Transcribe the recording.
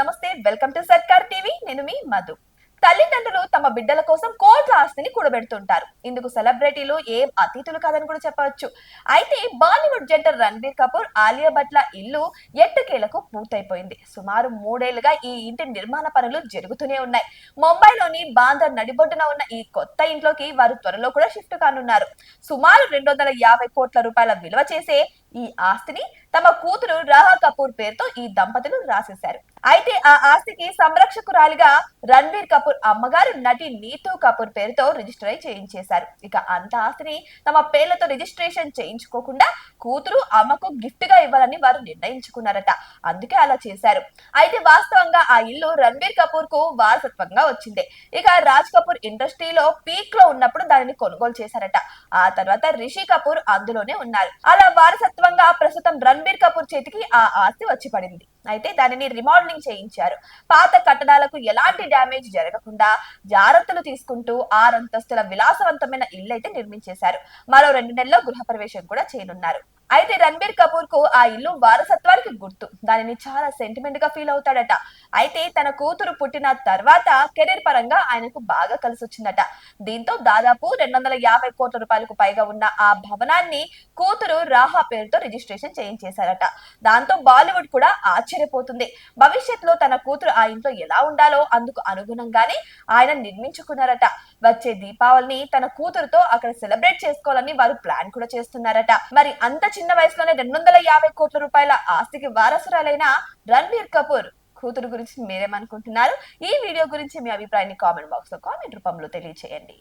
నమస్తే welcome to సర్కార్ TV. నేను మీ మధు. తల్లిదండ్రులు తమ బిడ్డల కోసం కోట్ల ఆస్తిని కూడబెడుతుంటారు. ఇందుకు సెలబ్రిటీలు ఏం అతీతులు కాదని కూడా చెప్పవచ్చు. అయితే బాలీవుడ్ జంట రణబీర్ కపూర్ ఆలియా భట్ల ఇల్లు ఎట్టకేలకు పూర్తయిపోయింది. సుమారు మూడేళ్ళుగా ఈ ఇంటి నిర్మాణ పనులు జరుగుతూనే ఉన్నాయి. ముంబైలోని బాందర్ నడిబొడ్డున ఉన్న ఈ కొత్త ఇంట్లోకి వారు త్వరలో కూడా షిఫ్ట్ కానున్నారు. సుమారు రెండు వందల యాభై కోట్ల రూపాయల విలువ చేసే ఈ ఆస్తిని తమ కూతురు రాహా కపూర్ పేరుతో ఈ దంపతులు రాసేశారు. అయితే ఆ ఆస్తికి సంరక్షకురాలిగా రణబీర్ కపూర్ అమ్మగారు నటి నీతూ కపూర్ పేరుతో రిజిస్టర్ అయి చేయించేశారు. ఇక అంత ఆస్తిని తమ పేర్లతో రిజిస్ట్రేషన్ చేయించుకోకుండా కూతురు అమ్మకు గిఫ్ట్గా ఇవ్వాలని వారు నిర్ణయించుకున్నారట. అందుకే అలా చేశారు. అయితే వాస్తవంగా ఆ ఇల్లు రణబీర్ కపూర్కు వారసత్వంగా వచ్చింది. ఇక రాజ్ కపూర్ ఇండస్ట్రీలో పీక్లో ఉన్నప్పుడు దానిని కొనుగోలు చేశారట. ఆ తర్వాత రిషి కపూర్ అందులోనే ఉన్నారు. అలా వారసత్వంగా ప్రస్తుతం రణ్బీర్ కపూర్ చేతికి ఆ ఆస్తి వచ్చి పడింది. అయితే దానిని రిమోడలింగ్ చేయించారు. పాత కట్టడాలకు ఎలాంటి డ్యామేజ్ జరగకుండా జాగ్రత్తలు తీసుకుంటూ ఆరంతస్తుల విలాసవంతమైన ఇల్లు అయితే నిర్మించేశారు. మరో రెండు నెలల్లో గృహప్రవేశం కూడా చేయనున్నారు. అయితే రణబీర్ కపూర్కు ఆ ఇల్లు వారసత్వానికి గుర్తు. దానిని చాలా సెంటిమెంట్గా ఫీల్ అవుతాడట. అయితే తన కూతురు పుట్టిన తర్వాత కెరీర్ పరంగా ఆయనకు బాగా కలిసి వచ్చిందట దీంతో దాదాపు రెండు వందల యాభై కోట్ల రూపాయలకు పైగా ఉన్న ఆ భవనాన్ని కూతురు రాహా పేరుతో రిజిస్ట్రేషన్ చేయించేశారట. దాంతో బాలీవుడ్ కూడా ఆశ్చర్యపోతుంది. భవిష్యత్తులో తన కూతురు ఆ ఇంట్లో ఎలా ఉండాలో అందుకు అనుగుణంగానే ఆయన నిర్మించుకున్నారట. వచ్చే దీపావళిని తన కూతురుతో అక్కడ సెలబ్రేట్ చేసుకోవాలని వారు ప్లాన్ కూడా చేస్తున్నారట. మరి అంత చిన్న వయసులోనే రెండు వందల యాభై కోట్ల రూపాయల ఆస్తికి వారసురాలైన రణబీర్ కపూర్ కూతురు గురించి మీరేమనుకుంటున్నారు? ఈ వీడియో గురించి మీ అభిప్రాయాన్ని కామెంట్ బాక్స్లో కామెంట్ రూపంలో తెలియచేయండి.